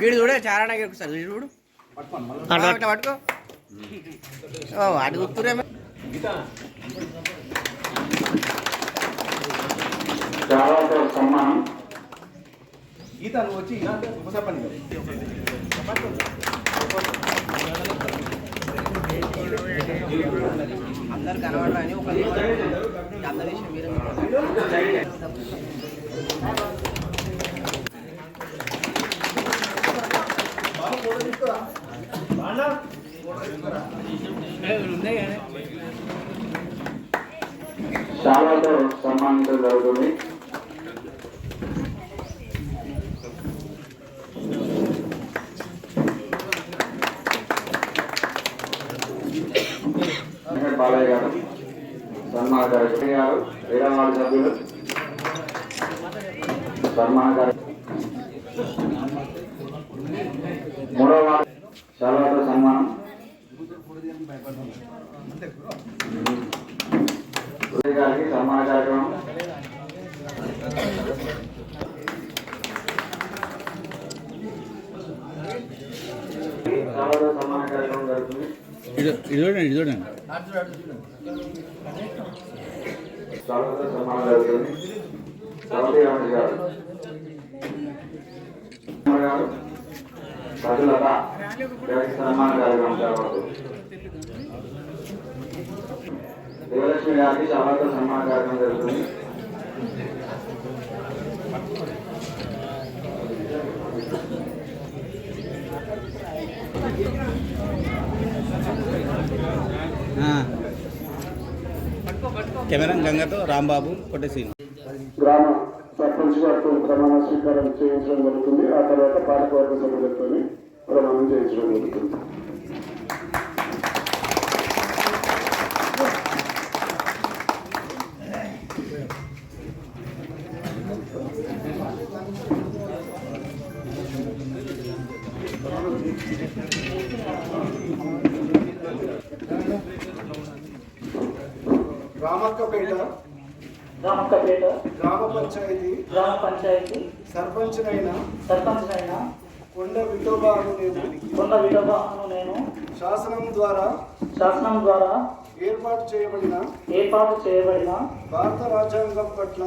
వీడు చూడే చారానికి ఒకసారి వీడు చూడు. అట్లా పట్టుకో. ఓ వాటి గుర్తురేమో చాలా సమ్మానం గీత నువ్వు వచ్చి చెప్పండి అందరు కనబడాలని ఒక అందరి మీరే చాలాతో సన్మానించడం జరుగుతుంది. సన్మాన గారు వేరే వాళ్ళ సభ్యులు సన్మాన మూడవ వార్డు సన్మానం ఉదయ్ గారికి సన్మాన కార్యక్రమం చాలాతో సన్మాన కార్యక్రమం జరుగుతుంది చూడండి చూడండి చాలాతో సన్మానం జరుగుతుంది సౌదీ రమేష్ గారు కుమార్ గారు ప్రజలత ఇది చూడండి ఇది చూడండి. దేవలక్ష్మి గారికి చాలాతో సన్మాన కార్యక్రమం జరుగుతుంది కెమెరా గంగతో రాంబాబు కొట్టేసీన్ గ్రామ సర్పంచ్ గారితో ప్రమాణ స్వీకారం చేయించడం జరుగుతుంది. ఆ తర్వాత పాలకవర్గ సభ్యులతో ప్రమాణం చేయించడం జరుగుతుంది. రామక్కపేట రామక్కపేట గ్రామ పంచాయతీ గ్రామ పంచాయతీ సర్పంచ్నైన సర్పంచ్ అయిన కొండ విఠోబా అను నేను. కొండ విడబాను నేను. శాసనం ద్వారా శాసనం ద్వారా ఏర్పాటు చేయబడిన ఏర్పాటు చేయబడిన భారత రాజ్యాంగం పట్ల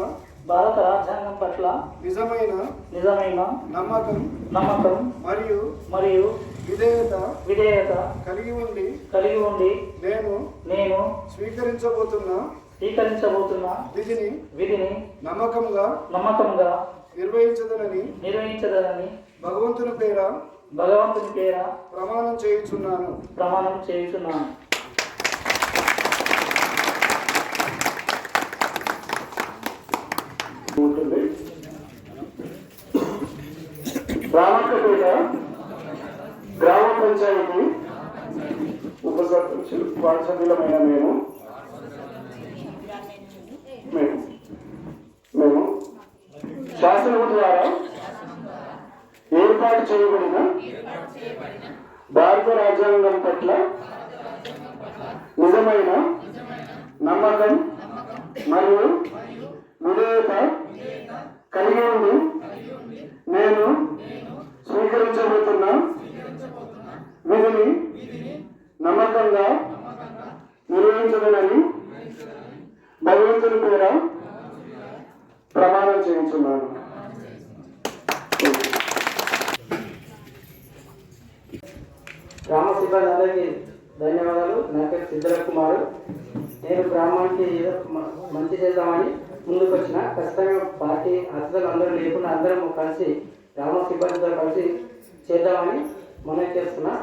భారత రాజ్యాంగం పట్ల నిజమైన నిజమైన నమ్మకం నమ్మకం మరియు మరియు విధేయత విధేయత కలిగి ఉండి కలిగి ఉండి నేను నేను స్వీకరించబోతున్న స్వీకరించబోతున్న విధిని విధిని నమ్మకంగా నమ్మకంగా నిర్వహించదనని నిర్వహించదనని భగవంతుని పేర భగవంతుని పేర ప్రమాణం చేయుచున్నాను. ప్రమాణం చేయుచున్నాను. ఉంటుంది. రామక్కపేట గ్రామ పంచాయతీ ఉప సర్పంచ్ సభ్యులమైన మేము. మేము. మేము. శాసనం ద్వారా ఏర్పాటు చేయబడిన భారత రాజ్యాంగం పట్ల నిజమైన నమ్మకం మరియు విధేయత కలిగి ఉండి నేను స్వీకరించబోతున్న విధిని నమ్మకంగా నిర్వహించదనని భగవంతుని పేర ప్రమాణం చేయించున్నాను గ్రామ అందరికీ ధన్యవాదాలు. నా పేరు సిద్ధర కుమారు. నేను గ్రామానికి మంచి చేద్దామని ముందుకు వచ్చిన ఖచ్చితంగా పార్టీ అతిథులు అందరూ లేకుండా అందరం కలిసి గ్రామ సిబ్బందితో కలిసి చేద్దామని మనం చేస్తున్నా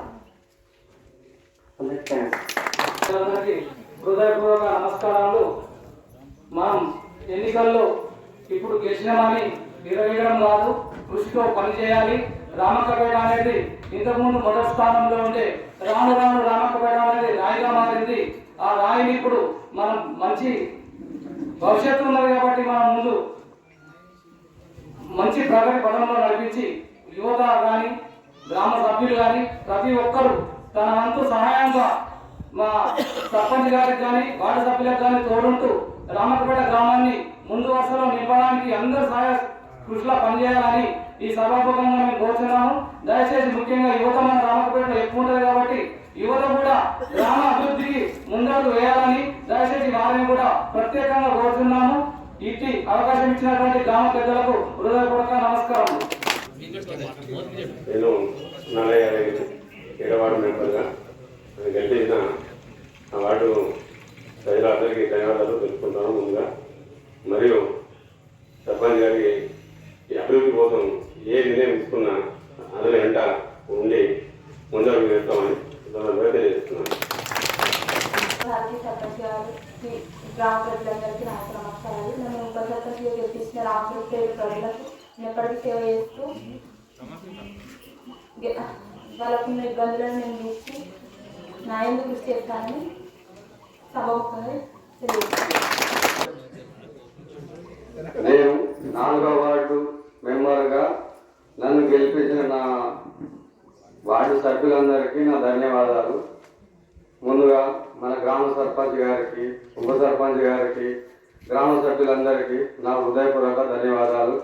అందరికీ థ్యాంక్స్ అందరికీ హృదయపూర్వక నమస్కారాలు. మనం ఎన్నికల్లో ఇప్పుడు గెలిచినామని విరవీయడం కాదు కృషితో పనిచేయాలి. రామకపేట అనేది ఇంతకుముందు మొదటి స్థానంలో ఉండే రాను రాను రామకపేట అనేది రాయిగా మారింది. ఆ రాయిని ఇప్పుడు మనం మంచి భవిష్యత్తు ఉన్నది కాబట్టి మనం ముందు మంచి ప్రగతి పదంలో నడిపించి యువత కానీ గ్రామ సభ్యులు కానీ ప్రతి ఒక్కరూ తన వంతు సహాయంగా మా సర్పంచ్ గారికి కానీ వార్డు సభ్యులకు కానీ తోడుంటూ రామకపేట గ్రామాన్ని ముందు వరుసలో నింపడానికి అందరూ సహాయ కృషిలో పనిచేయాలని ఈ సభాముఖంగా మేము కోరుతున్నాము దయచేసి ముఖ్యంగా యువత మన రామకపేట ఎక్కువ ఉంటుంది కాబట్టి యువత కూడా గ్రామ అభివృద్ధికి ముందడుగు వేయాలని దయచేసి వారిని కూడా ప్రత్యేకంగా కోరుతున్నాము ఇట్టి అవకాశం ఇచ్చినటువంటి గ్రామ పెద్దలకు హృదయపూర్వక నమస్కారం. నేను నలభై ఏడవాడు మెంబర్గా. గెలిచిన ఆ వార్డు ప్రజలందరికీ ధన్యవాదాలు తెలుపుకుంటాను ముందుగా మరియు సర్పంచ్ గారికి ఈ అభివృద్ధి కోసం ఏ నిర్ణయం తీసుకున్నా అందులో వెంట ఉండి ముందడుగు వేస్తామని సందర్భంగా తెలియజేస్తున్నాను భారతీయ సర్పంచ్ గారు శ్రీ గ్రామ ప్రజలందరికీ నా యొక్క నమస్కారాలు భద్రత ఉప సర్పంచ్గా గెలిపించిన రామపురి పేరు ప్రజలకు నేను ఎప్పటికీ సేవ చేస్తూ గె- వాళ్ళకున్న ఇబ్బందులను నేను చూసి న్యాయం కృషి చేస్తానని సభ నేను నాలుగవ వార్డు మెంబర్గా నన్ను గెలిపించిన నా వార్డు సభ్యులందరికీ నా ధన్యవాదాలు. ముందుగా మన గ్రామ సర్పంచ్ గారికి ఉప సర్పంచ్ గారికి గ్రామ సభ్యులందరికీ నా హృదయపూర్వక ధన్యవాదాలు.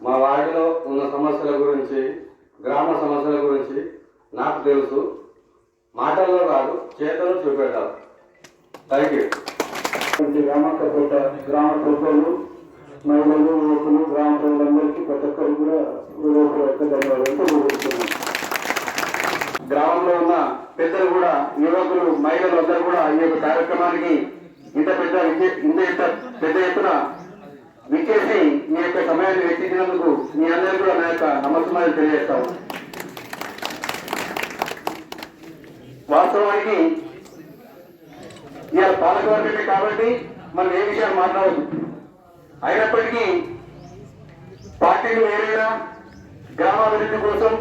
మా వార్డులో ఉన్న సమస్యల గురించి గ్రామ సమస్యల గురించి నాకు తెలుసు. మాటల్లో కాదు చేతలు చూపెట్టాలి. థ్యాంక్ యూ వంటి రామకపేట గ్రామ ప్రజలు మహిళలు యువకులు గ్రామ ప్రజలందరికీ ప్రతి ఒక్కరు కూడా హృదయపూర్వక ధన్యవాదాలు తెలియజేస్తున్నాను. గ్రామంలో ఉన్న పెద్దలు కూడా యువకులు మహిళలు అందరూ కూడా ఈ యొక్క కార్యక్రమానికి ఇంత పెద్ద ఇంత ఇంత పెద్ద ఎత్తున విచ్చేసి మీ యొక్క సమయాన్ని వెచ్చించినందుకు మీ అందరికీ కూడా నా యొక్క నమస్కారాలు తెలియజేస్తాము వాస్తవానికి ఇలా పాలకవర్గమే కాబట్టి మనం ఏ విషయాలు మాట్లాడదు అయినప్పటికీ పార్టీలు ఏదైనా గ్రామాభివృద్ధి కోసం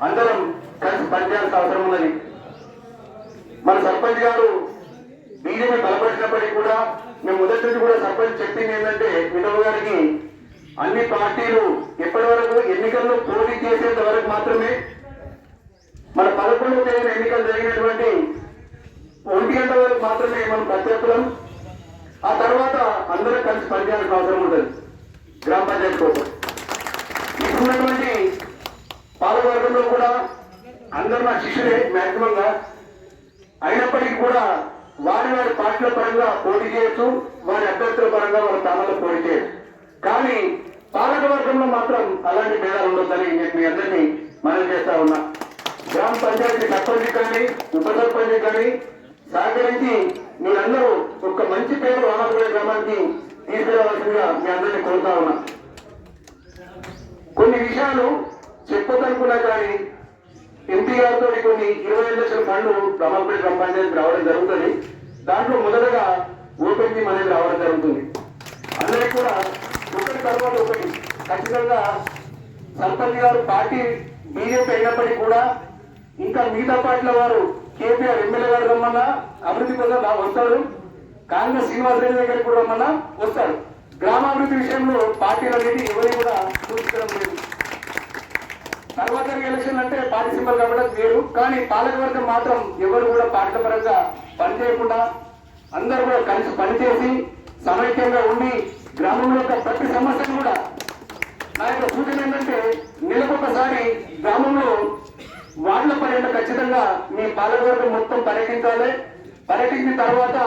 అందరం కలిసి పనిచేయాల్సిన అవసరం ఉన్నది. మన సర్పంచ్ గారు బీజేపీ బలపడినప్పటికీ కూడా మేము మొదటి నుంచి కూడా సర్పంచ్ చెప్పింది ఏంటంటే వినోద్ గారికి అన్ని పార్టీలు ఎప్పటి వరకు ఎన్నికల్లో పోటీ చేసేంత వరకు మాత్రమే మన పదకొండవ తేదీన ఎన్నికలు జరిగినటువంటి ఒంటి గంట వరకు మాత్రమే మనం ప్రత్యర్థులం. ఆ తర్వాత అందరం కలిసి పనిచేయాల్సిన అవసరం ఉంటుంది గ్రామ పంచాయతీ కోసం. ఇప్పుడున్నటువంటి పాలకవర్గంలో కూడా అందరూ నా శిష్యులే మ్యాక్సిమంగా అయినప్పటికీ కూడా వారి వారి పార్టీల పరంగా పోటీ చేయొచ్చు వారి అభ్యర్థుల పరంగా వారి స్థానాల్లో పోటీ చేయొచ్చు. కానీ పాలకవర్గంలో మాత్రం అలాంటి భేదాలు ఉండొద్దని నేను మీ అందరినీ మనం చేస్తా ఉన్నా. గ్రామ పంచాయతీ సర్పంచ్ కానీ ఉప సర్పంచ్ కానీ సహకరించి మీరందరూ ఒక మంచి పేరు రామపురం గ్రామానికి తీసుకురావాల్సిందిగా మీ అందరినీ కోరుతా ఉన్నా. కొన్ని విషయాలు చెప్పదనుకున్నా కానీ ఎంపీ గారితో కొన్ని ఇరవై ఐదు లక్షల ఫండ్లు రామపేట గ్రామ పంచాయతీకి రావడం జరుగుతుంది. దాంట్లో మొదటగా ఓపెన్ టీమ్ అనేది రావడం జరుగుతుంది. అందరికీ కూడా ఒకటి తర్వాత ఒకటి ఖచ్చితంగా సర్పంచ్ గారు పార్టీ బీజేపీ అయినప్పటికీ కూడా ఇంకా మిగతా పార్టీల వారు కేటీఆర్ ఎమ్మెల్యే గారు రమ్మన్నా అభివృద్ధి కోసం వస్తారు. కాంగ్రెస్ శ్రీనివాస్ రెడ్డి దగ్గరికి కూడా రమ్మన్నా వస్తారు. గ్రామాభివృద్ధి విషయంలో పార్టీలు అనేది ఎవరి కూడా సూచించడం లేదు. తర్వాత ఎలక్షన్ అంటే పార్టీ సింబల్ కాబట్టి వేరు. కానీ పాలకవర్గం మాత్రం ఎవరు కూడా పార్టీల పరంగా పనిచేయకుండా అందరూ కూడా కలిసి పనిచేసి సమైక్యంగా ఉండి గ్రామంలో యొక్క ప్రతి సమస్యను కూడా నా యొక్క సూచన ఏంటంటే నెలకొకసారి గ్రామంలో వాళ్ళ పర్యటన ఖచ్చితంగా మీ పాలకవర్గం మొత్తం పర్యటించాలి. పర్యటించిన తర్వాత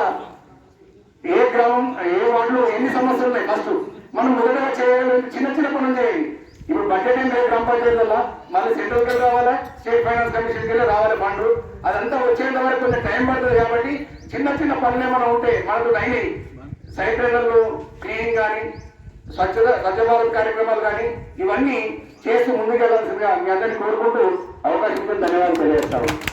ఏ గ్రామం ఏ వార్డులో ఎన్ని సమస్యలు ఉన్నాయి? ఫస్ట్ మనం మొదటగా చేయాలి చిన్న చిన్న పనులు చేయండి. ఇప్పుడు బడ్జెట్ ఏం లేదు గ్రామ మళ్ళీ సెంట్రల్కి రావాలా? స్టేట్ ఫైనాన్స్ కమిషన్కి రావాలి ఫండ్ అదంతా వచ్చేంత వరకు కొంచెం టైం పడుతుంది కాబట్టి చిన్న చిన్న పనులు ఏమైనా ఉంటే మనకు డైలీ సైట్ క్లీనింగ్ కానీ స్వచ్ఛత స్వచ్ఛ భారత్ కార్యక్రమాలు కానీ ఇవన్నీ చేసి ముందుకెళ్ళాల్సిందిగా మీ అందరినీ కోరుకుంటూ అవకాశం ధన్యవాదాలు తెలియజేస్తాము